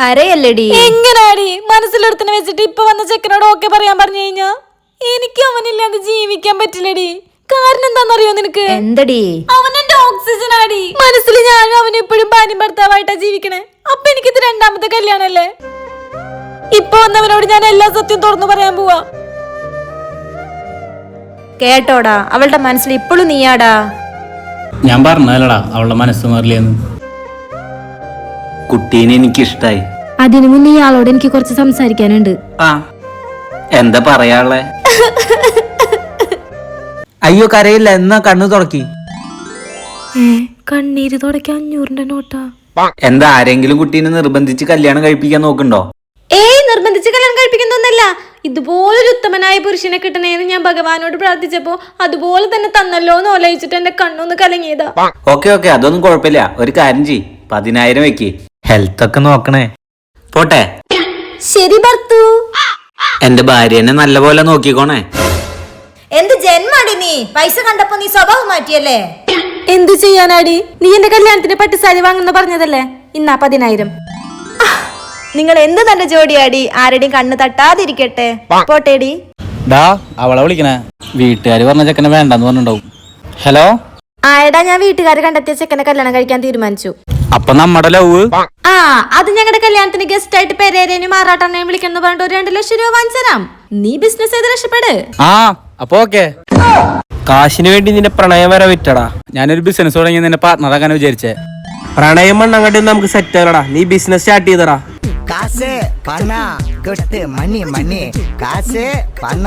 കരയല്ലടി എങ്ങനാടി? മനസ്സിലൊരുത്തിനെ വെച്ചിട്ട് ഇപ്പൊ വന്ന ചെക്കനോട് ഓക്കെ പറയാൻ പറഞ്ഞു കഴിഞ്ഞാ? എനിക്ക് അവനില്ലാതെ ജീവിക്കാൻ പറ്റില്ലടി. കാരണം എന്താണെന്നറിയോ നിനക്ക്? എന്തടി? അവൻ എന്റെ ഓക്സിജൻ ആടി മനസ്സിൽ ഞാനും അവനും ഇപ്പോഴും ഭാര്യയും ഭർത്താവായിട്ടാ ജീവിക്കണേ. അപ്പൊ എനിക്കിത് രണ്ടാമത്തെ കല്യാണല്ലേ? ഇപ്പൊ വന്നവനോട് ഞാൻ എല്ലാ സത്യം തുറന്നു പറയാൻ പോവാ. കേട്ടോടാ അവളുടെ മനസ്സിൽ ഇപ്പോഴും നീയാടാ. ഞാൻ പറഞ്ഞതല്ലടാ അവളുടെ മനസ്സ് മാറില്ലെന്ന്. കുട്ടീനെ എനിക്ക് ഇഷ്ടായി അതിനു മുന്നേ ഇയാളോട് എനിക്ക് കുറച്ച് സംസാരിക്കാനുണ്ട്. ആ എന്താ പറയാളെ അയ്യോ കരയില്ല എന്നാ കണ്ണു തുടക്കി? ഏ കണ്ണീര് തുടക്കാൻ അഞ്ഞൂറിന്റെ നോട്ടാ. എന്താ ആരെങ്കിലും കുട്ടീനെ നിർബന്ധിച്ച് കല്യാണം കഴിപ്പിക്കാൻ നോക്കണ്ടോ ഏയ് നിർബന്ധിച്ച് കല്യാണം കഴിപ്പിക്കുന്നൊന്നല്ല. ഇതുപോലൊരു ഉത്തമനായ പുരുഷനെ കിട്ടണേന്ന് ഞാൻ ഭഗവാനോട് പ്രാർത്ഥിച്ചപ്പോ അതുപോലെ തന്നെ തന്നല്ലോ എന്ന് ഓലയിച്ചിട്ട് എന്റെ കണ്ണൊന്ന് കലങ്ങിയതാ. ഓക്കെ ഓക്കെ അതൊന്നും കുഴപ്പമില്ല. ഒരു കാര്യം ചെയ് പതിനായിരം വെക്ക്. ഹെൽത്ത് ഒക്കെ നോക്കണേ. പോട്ടെ. ശരി ഭർത്തു. എന്റെ ഭാര്യനെ നല്ലപോലെ നോക്കിക്കോണേ. എന്ത് ജന്മടി നീ? പൈസ കണ്ടപ്പോ നീ സ്വഭാവം മാറ്റിയല്ലേ? എന്ത് ചെയ്യാനാടി? നീ എന്റെ കല്യാണത്തിന് പട്ടുസാരി വാങ്ങുന്ന പറഞ്ഞതല്ലേ? ഇന്നാ പതിനായിരം. നിങ്ങൾ എന്ത് നല്ല ജോഡിയാടി? ആരുടെയും കണ്ണ് തട്ടാതിരിക്കട്ടെ. പോട്ടേടി. ഡാ അവളെ വിളിക്കണേ. വീട്ടുകാർ പറഞ്ഞ ചെക്കനെ വേണ്ടെന്ന് പറഞ്ഞിട്ടുണ്ടാവും. ഹലോ? ആയടാ ഞാൻ വീട്ടുകാർ കണ്ടെത്തിയ ചെക്കനെ കല്യാണം കഴിക്കാൻ തീരുമാനിച്ചു. അപ്പൊ നമ്മുടെ ലവ്? ആ അത് ഞങ്ങളുടെ കല്യാണത്തിന് ഗസ്റ്റ് ആയിട്ട് പേരേരേനും ആറാട്ടനെയും വിളിക്കുന്ന പറഞ്ഞിട്ട് ഒരു ലക്ഷം രൂപ വാങ്ങിച്ചതരാം നീ ബിസിനസ് ചെയ്ത് രക്ഷപ്പെട്. ആ അപ്പൊ ഓക്കെ. കാശിന് വേണ്ടി നിന്റെ പ്രണയം വരെ വിറ്റടാ. ഞാനൊരു ബിസിനസ് തുടങ്ങി നിന്റെ പാർട്ണർ അങ്ങനെ വിചാരിച്ചേ. പ്രണയം മണ്ണ് അങ്ങോട്ട് നമുക്ക് സെറ്റ് ആകടാ നീ ബിസിനസ് സ്റ്റാർട്ട് ചെയ്തടാ. കാശ് പണ കെട്ട് മണി മണി. കാശ് പണ